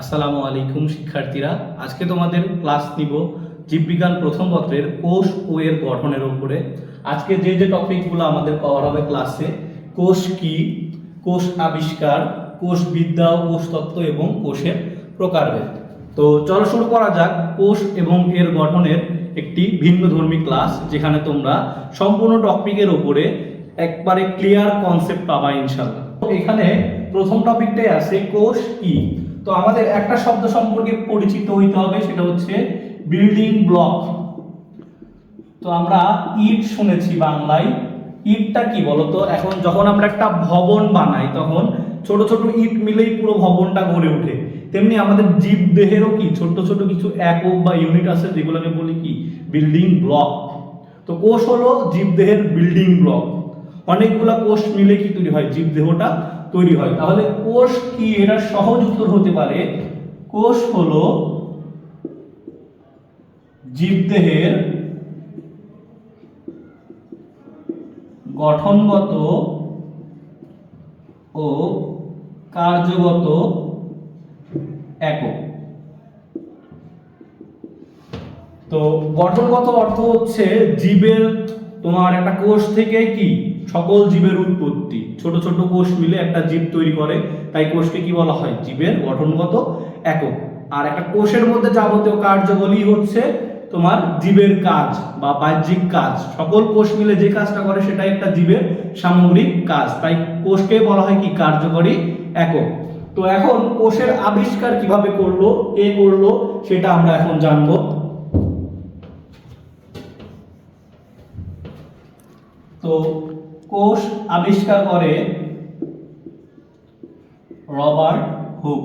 আসসালামু আলাইকুম, শিক্ষার্থীরা। আজকে তোমাদের ক্লাস নিব জীববিজ্ঞান প্রথম পত্রের কোষ ও এর গঠনের উপরে। আজকে যে যে টপিকগুলো আমাদের কভার হবে ক্লাসে কোষ কি, কোষ আবিষ্কার, কোষ বিদ্যা ও কোষ তত্ত্ব এবং কোষের প্রকারভেদ। তো চলো শুরু করা যাক, কোষ এবং এর গঠনের একটি ভিন্ন ধর্মী ক্লাস যেখানে তোমরা সম্পূর্ণ টপিকের উপরে একবারে ক্লিয়ার কনসেপ্ট পাবা ইনশাল্লাহ এখানে প্রথম টপিকটাই আছে কোষ কি। তো আমাদের একটা শব্দ সম্পর্কে পরিচিত হইতে হবে, সেটা হচ্ছে বিল্ডিং ব্লক তো আমরা ইট শুনেছি বাংলায়। ইটটা কি বলতো? এখন যখন আমরা একটা ভবন বানাই, তখন ছোট ছোট ইট মিলেই পুরো ভবনটা গড়ে ওঠে। তেমনি আমাদের জীব দেহেরও কি ছোট ছোট কিছু একক বা ইউনিট আছে, যেগুলোকে বলি কি? বিল্ডিং ব্লক তো কোষ হলো জীবদেহের বিল্ডিং ব্লক অনেকগুলা কোষ মিলে কি তৈরি হয়? জীবদেহটা তৈরি হয়। তাহলে কোষ কি? এটা সহজ উত্তর হতে পারে, কোষ হলো জীবদেহের গঠনগত ও কার্যগত একক। তো গঠনগত অর্থ হচ্ছে জীবের তোমার একটা কোষ থেকে কি? সকল জীবের উৎপত্তি। ছোট ছোট কোষ মিলে একটা জীব তৈরি করে। তাই কোষকে কি বলা হয়? জীবের গঠনগত একক। আর একটা কোষের মধ্যে যাবতীয় কার্যবলী হচ্ছে তোমার জীবের কাজ বা বাহ্যিক কাজ। সকল কোষ মিলে যে কাজটা করে, সেটাই একটা জীবের সামগ্রিক কাজ। তাই কোষকে বলা হয় কি? কার্যকরী একক। তো এখন কোষের আবিষ্কার কীভাবে করল, কে করল, সেটা আমরা এখন জানব। তো কোষ আবিষ্কার করে রবার্ট হুক।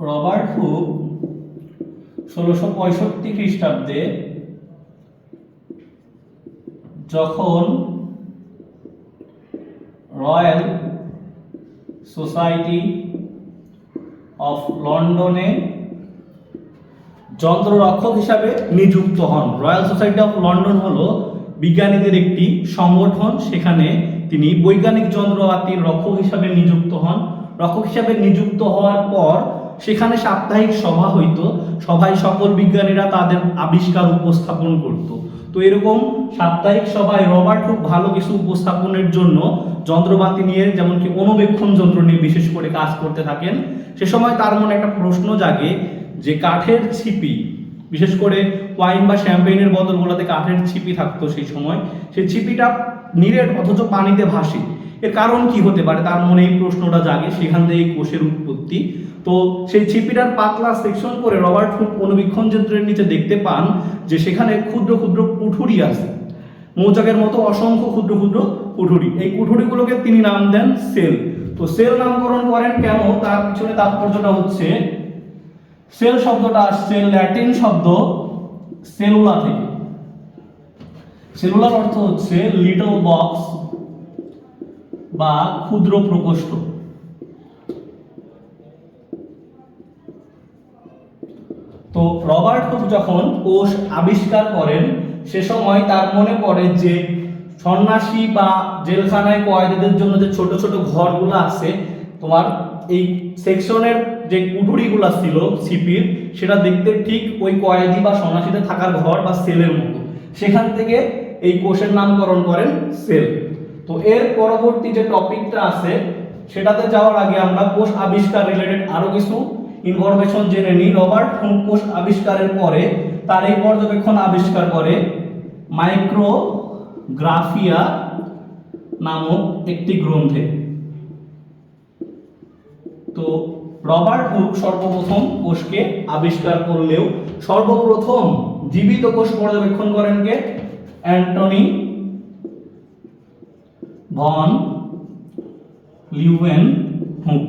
রবার্ট হুক ষোলোশো পঁয়ষট্টি খ্রিস্টাব্দে যখন রয়্যাল সোসাইটি অফ লন্ডনে যন্ত্ররক্ষক হিসাবে নিযুক্ত হন। রয়্যাল সোসাইটি অফ লন্ডন হলো বিজ্ঞানীদের একটি সংগঠন। সেখানে তিনি বৈজ্ঞানিক যন্ত্রপাতির রক্ষক হিসাবে নিযুক্ত হন। রক্ষক হিসাবে নিযুক্ত হওয়ার পর সেখানে সাপ্তাহিক সভা হইতো। সভায় সকল বিজ্ঞানীরা তাদের আবিষ্কার উপস্থাপন করত। তো এরকম সাপ্তাহিক সভায় রবার্ট খুব ভালো কিছু উপস্থাপনের জন্য যন্ত্রপাতি নিয়ে যেমন কি অনুবেক্ষণ যন্ত্র নিয়ে বিশেষ করে কাজ করতে থাকেন। সে সময় তার মনে একটা প্রশ্ন জাগে যে কাঠের ছিপি, বিশেষ করে ওয়াইন বা শ্যাম্পেইনের বোতলগুলোতে কাঠের ছিপি থাকতো সেই সময়, সেই ছিপিটা নিরেট অথচ পানিতে ভাসে। এর কারণ কি হতে পারে? তার মনে এই প্রশ্নটা জাগে, সেখান থেকে এই কোষের উৎপত্তি। তো সেই ছিপিটার পাতলা সেকশন করে রবার্ট হুক অনুবীক্ষণ যন্ত্রের নিচে দেখতে পান যে সেখানে ক্ষুদ্র ক্ষুদ্র কুঠুরি আছে। মৌচাকের মতো অসংখ্য ক্ষুদ্র ক্ষুদ্র কুঠুরি। এই কুঠুরিগুলোকে তিনি নাম দেন সেল। তো সেল নামকরণ করেন কেন? তার পিছনে তাৎপর্যটা হচ্ছে সেল শব্দটা আসছে ল্যাটিন শব্দ সেলুলা থেকে। সেলুলার অর্থ হচ্ছে লিটল বক্স বা ক্ষুদ্র প্রকোষ্ঠ। তো রবার্ট হুক যখন কোষ আবিষ্কার করেন, সে সময় তার মনে পড়ে যে সন্ন্যাসী বা জেলখানায় কয়েদিদের জন্য যে ছোট ছোট ঘরগুলো আছে, তোমার এই সেকশনের যে কুঠুরিগুলো ছিল সিপির, সেটা দেখতে ঠিক ওই কয়েদি বা সন্ন্যাসীদের থাকার ঘর বা সেলের মতো। সেখান থেকে এই কোষের নামকরণ করেন সেল। তো এর পরবর্তী যে টপিকটা আছে, সেটাতে যাওয়ার আগে আমরা কোষ আবিষ্কার রিলেটেড আরও কিছু ইনফরমেশন জেনে নিই। রবার্ট হুক কোষ আবিষ্কারের পরে তার এই পর্যবেক্ষণ আবিষ্কার করে মাইক্রোগ্রাফিয়া নামক একটি গ্রন্থে। তো রবার্ট হুক সর্বপ্রথম কোষকে আবিষ্কার করলেও সর্বপ্রথম জীবিত কোষ পর্যবেক্ষণ করেন কে? Antonie van Leeuwenhoek.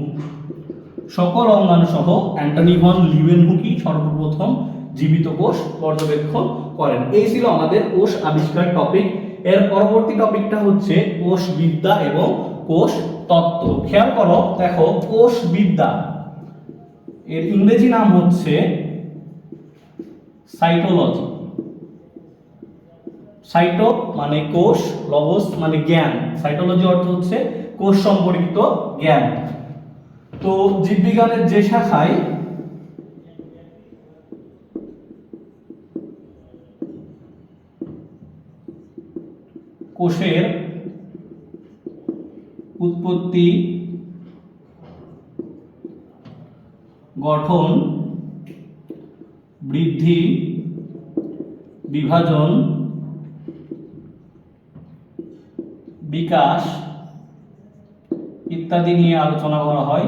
সকল অঙ্গাণু সহ অ্যান্টনি ভন লিউয়েন হুকই সর্বপ্রথম জীবিত কোষ পর্যবেক্ষণ করেন। এই ছিল আমাদের কোষ আবিষ্কার টপিক। এর পরবর্তী টপিকটা হচ্ছে কোষ বিদ্যা এবং কোষ তত্ত্ব খেয়াল করো, দেখো কোষ বিদ্যা এর ইংরেজি নাম হচ্ছে সাইটোলজি সাইটো মানে কোষ লগোস মানে জ্ঞান। সাইটোলজি অর্থ হচ্ছে কোষ সম্পর্কিত জ্ঞান। তো জীববিজ্ঞানের যে শাখায় কোষের উৎপত্তি গঠন বৃদ্ধি বিভাজন বিকাশ ইত্যাদি নিয়ে আলোচনা করা হয়।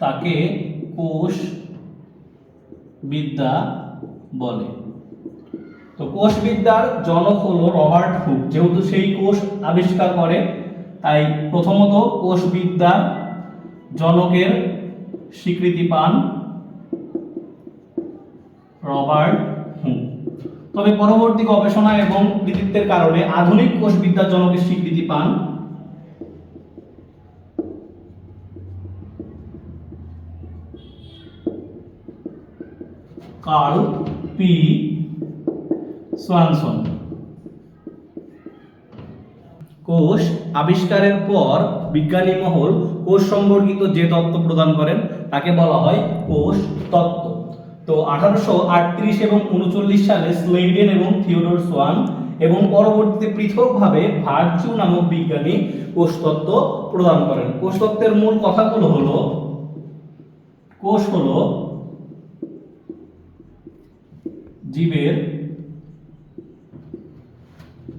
তাকে কোষ বিদ্যা বলে। তো কোষ বিদ্যার জনক হলো রবার্ট হুক। যেহেতু সেই কোষ আবিষ্কার করে, তাই প্রথমত কোষ বিদ্যার জনকের স্বীকৃতি পান রবার্ট হুক। তবে পরবর্তী গবেষণা এবং কৃতিত্বের কারণে আধুনিক কোষ বিদ্যার জনকের স্বীকৃতি পান। Carl P Swanson. কোষ আবিষ্কারের পর বিজ্ঞানী মহল কোষ সম্পর্কিত যে তত্ত্ব প্রদান করেন, তাকে বলা হয় কোষ তত্ত্ব। তো আঠারোশো আটত্রিশ এবং উনচল্লিশ সালে স্লেইডেন এবং থিওডোর সোয়ান এবং পরবর্তীতে পৃথকভাবে ভার্চু নামক বিজ্ঞানী কোষতত্ত্ব প্রদান করেন। কোষতত্ত্বের মূল কথাগুলো হলো, কোষ হলো জীবের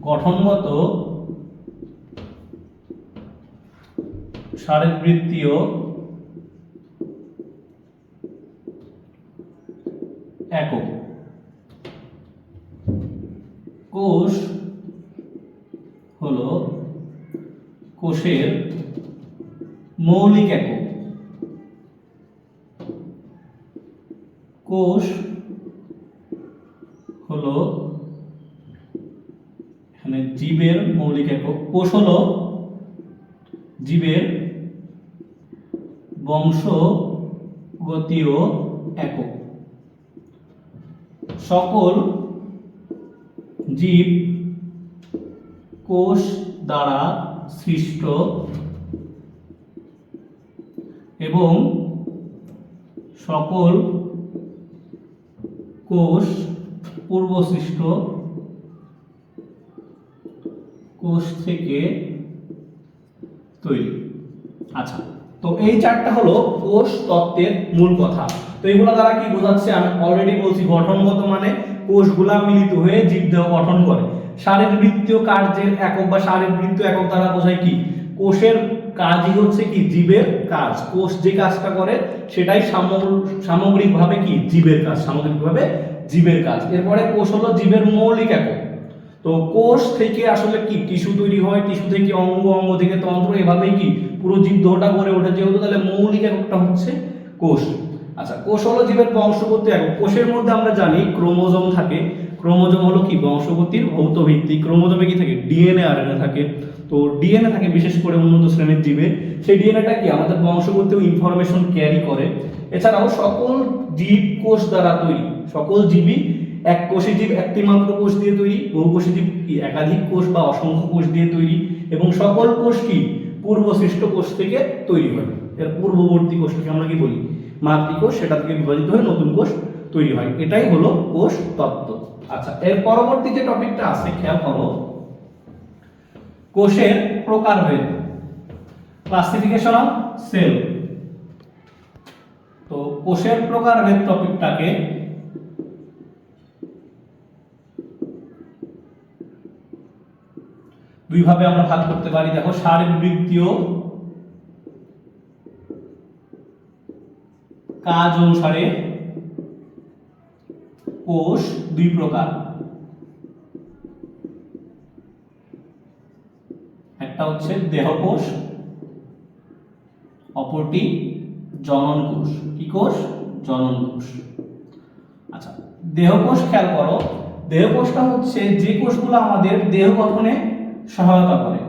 গঠনগত শারীরবৃত্তীয় একক। কোষ হলো কোষের মৌলিক একক কোষ হলো এখানে জীবের মৌলিক একক কোষ হলো জীবের বংশগতীয় একক। সকল জীব কোষ দ্বারা সৃষ্ট এবং সকল কোষ পূর্বসৃষ্ট কোষ থেকে তৈরি। আচ্ছা তো এই চারটা হলো কোষ তত্ত্বের মূল কথা। তো এগুলো দ্বারা কি বোঝাচ্ছে? আমি অলরেডি বলছি, গঠনগত মানে কোষগুলা মিলিত হয়ে জীবদেহ গঠন করে। শারীরবৃত্তীয় কার্যের একক বা শারীরবৃত্তীয় একক দ্বারা বোঝায় কি? কোষের কাজই হচ্ছে কি? জীবের কাজ। কোষ যে কাজটা করে, সেটাই সামগ্র- সামগ্রিকভাবে কি? জীবের কাজ, সামগ্রিকভাবে জীবের কাজ। এরপরে কোষ হলো জীবের মৌলিক একক। তো কোষ থেকে আসলে কি? টিস্যু তৈরি হয়, টিস্যু থেকে অঙ্গ অঙ্গ থেকে তন্ত্র, এভাবেই কি পুরো জীবদেহটা গড়ে ওঠে? যেহেতু তাহলে মৌলিক এককটা হচ্ছে কোষ। আচ্ছা কোষ হলো জীবের বংশগতি একক। কোষের মধ্যে আমরা জানি ক্রোমোজোম থাকে। ক্রোমোজোম হলো কি? বংশগতির ভৌত ভিত্তি ক্রোমোজোমে কি থাকে? ডিএনএ আরএনএ থাকে। তো ডিএনএ থাকে বিশেষ করে উন্নত শ্রেণির জীবে সেই ডিএনএটা কি? আমাদের বংশগতীয় ইনফরমেশন ক্যারি করে। এছাড়াও সকল জীব কোষ দ্বারা তৈরি। সকল জীবই এক কোষী জীব একটি মাত্র কোষ দিয়ে তৈরি বহুকোষী জীব কি একাধিক কোষ বা অসংখ্য কোষ দিয়ে তৈরি এবং সকল কোষ কি পূর্বসৃষ্ট কোষ থেকে তৈরি হয়? এর পূর্ববর্তী কোষটাকে আমরা কি বলি? মাতৃকোষ, সেটা থেকে বিভাজিত হয়ে নতুন কোষ তৈরি হয়। এটাই হলো কোষ তত্ত্ব। আচ্ছা এর পরবর্তী যে টপিকটা আছে, খেয়াল করো। কোষের প্রকারভেদ। Classification of cell. তো কোষের প্রকারভেদ টপিকটাকে দুইভাবে আমরা ভাগ করতে পারি। দেখো শারীরবৃত্তীয় কাজ অনুসারে কোষ দুই প্রকার। একটা হচ্ছে দেহকোষ অপরটি জনন কোষ। কি কোষ? জনন কোষ। আচ্ছা দেহকোষ খেয়াল করো। দেহকোষটা হচ্ছে যে কোষগুলো আমাদের দেহ গঠনে সহায়তা করে।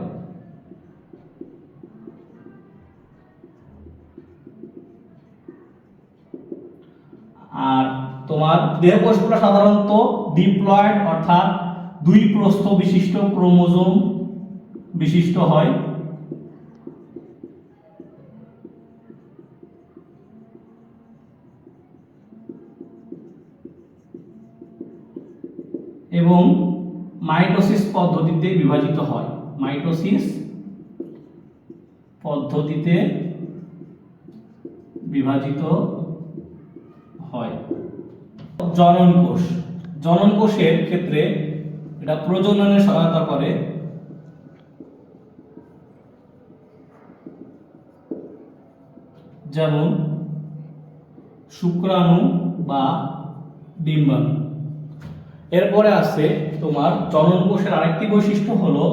আর তোমার দেহকোষগুলো সাধারণত ডিপ্লয়েড, অর্থাৎ দুই প্রস্থ বিশিষ্ট ক্রোমোজোম বিশিষ্ট হয়। এবং মাইটোসিস পদ্ধতিতে বিভাজিত হয়। মাইটোসিস পদ্ধতিতে বিভাজিত হয়। জনন কোষ। জনন কোষের ক্ষেত্রে এটা প্রজননে সহায়তা করে। যেমন শুক্রাণু বা ডিম্বাণু। এরপরে আছে তোমার জনন কোষের আরেকটি বৈশিষ্ট্য হলো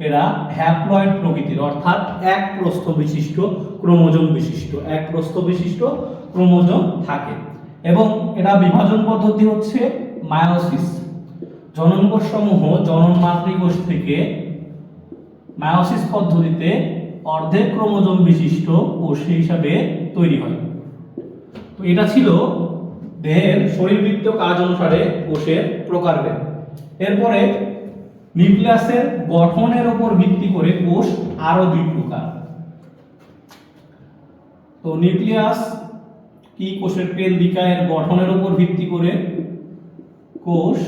এরা হ্যাপ্লয়েড প্রকৃতির, অর্থাৎ এক প্রস্থ বিশিষ্ট ক্রোমোজোম বিশিষ্ট, এক প্রস্থ বিশিষ্ট ক্রোমোজোম থাকে। এবং এটা বিভাজন পদ্ধতি হচ্ছে মায়োসিস। জনন কোষ সমূহ জনন মাতৃকোষ থেকে মায়োসিস পদ্ধতিতে অর্ধেক ক্রোমোজোম বিশিষ্ট কোষ হিসাবে তৈরি হয়। তো এটা ছিল দেহের শরীরবৃত্তীয় কাজ অনুসারে কোষের প্রকারভেদ। এরপরে নিউক্লিয়াসের গঠনের উপর ভিত্তি করে কোষ আরও দুই প্রকার। তো নিউক্লিয়াস কি কোষের এর গঠনের উপর ভিত্তি করে? কোষ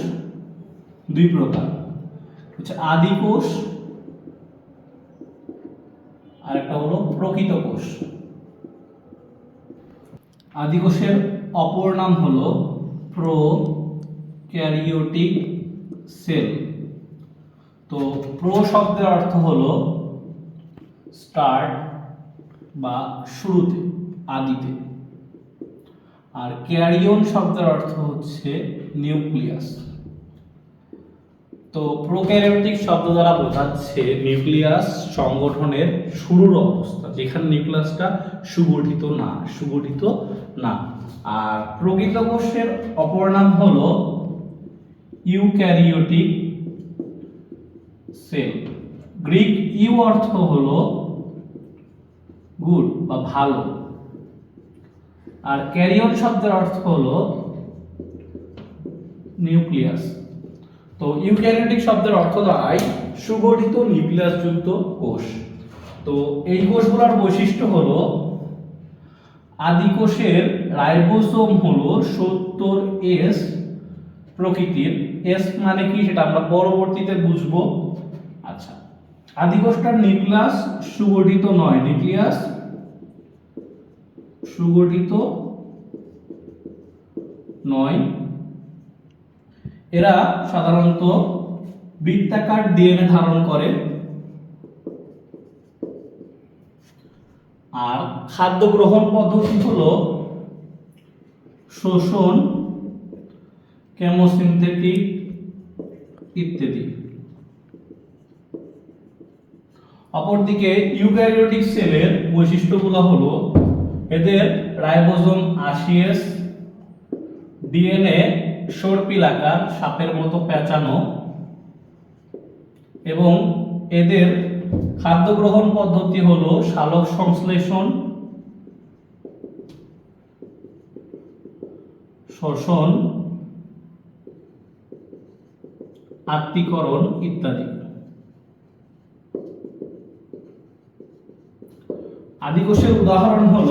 দুই প্রকার। আদি কোষ আর একটা হলো প্রকৃত কোষ। আদি কোষের অপর নাম হলো প্রো ক্যারিওটিক সেল। তো প্রো শব্দের অর্থ হলো স্টার্ট বা শুরুতে আদিতে আর ক্যারিয়ন শব্দের অর্থ হচ্ছে নিউক্লিয়াস। তো প্রোক্যারিওটিক শব্দ দ্বারা বোঝাচ্ছে নিউক্লিয়াস সংগঠনের শুরুর অবস্থা, যেখানে নিউক্লিয়াসটা সুগঠিত না সুগঠিত না। আর প্রকৃত কোষের অপর নাম হলো ইউক্যারিওটিক সেল। গ্রিক ইউ অর্থ হলো গুড বা ভালো। আর ক্যারিয়ন শব্দের অর্থ হলো নিউক্লিয়াস। তো ইউক্যারিওটিক শব্দের অর্থ দাঁড়ায় সুগঠিত নিউক্লিয়াসযুক্ত কোষ। তো এই কোষগুলোর বৈশিষ্ট্য হলো আদি কোষের রাইবোসোম হলো সত্তর এস প্রকৃতির এস মানে কি সেটা আমরা পরবর্তীতে বুঝব। আচ্ছা আদি কোষটার নিউক্লিয়াস সুগঠিত নয়, নিউক্লিয়াস সুগঠিত নয়। এরা সাধারণত বৃত্তাকার ডিএনএ ধারণ করে। আর খাদ্য গ্রহণ পদ্ধতি হলো শোষণ কেমোসিনথেটিক ইত্যাদি। অপরদিকে ইউক্যারিওটিক সেলের বৈশিষ্ট্যগুলো হলো এদের রাইবোজোম আশিএস ডিএনএ সর্পিল আকার সাপের মতো পেঁচানো এবং এদের খাদ্য গ্রহণ পদ্ধতি হলো সালোক সংশ্লেষণ, শ্বসন আত্মীকরণ ইত্যাদি। আদিকোষের উদাহরণ হল,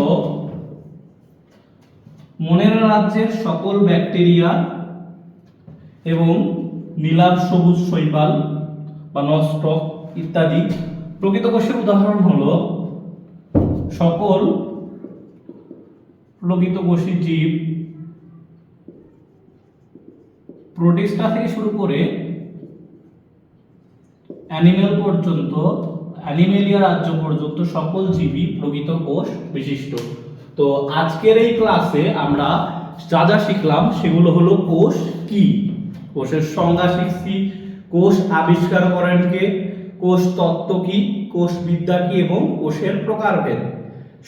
মনের রাজ্যের সকল ব্যাকটেরিয়া এবং নীলাভ সবুজ শৈবাল বা নস্টক ইত্যাদি। প্রকৃত কোষের উদাহরণ হল, সকল প্রকৃত কোষী জীব প্রোটিস্টা থেকে শুরু করে অ্যানিমেল পর্যন্ত, অ্যানিমেলিয়া রাজ্য পর্যন্ত সকল জীবই প্রকৃত কোষ বিশিষ্ট। তো আজকের এই ক্লাসে আমরা যা যা শিখলাম সেগুলো হলো কোষ কি? কোষের সংজ্ঞা শিখছি, কোষ আবিষ্কার করেন কে? কোষ তত্ত্ব কি? কোষ বিদ্যা কি? এবং কোষের প্রকারভেদ।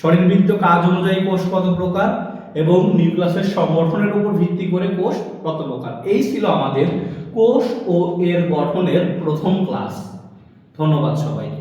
শরীরবৃত্ত কাজ অনুযায়ী কোষ কত প্রকার? এবং নিউক্লিয়াসের সংগঠনের উপর ভিত্তি করে কোষ কত প্রকার? এই ছিল আমাদের কোষ ও এর গঠনের প্রথম ক্লাস। ধন্যবাদ সবাইকে।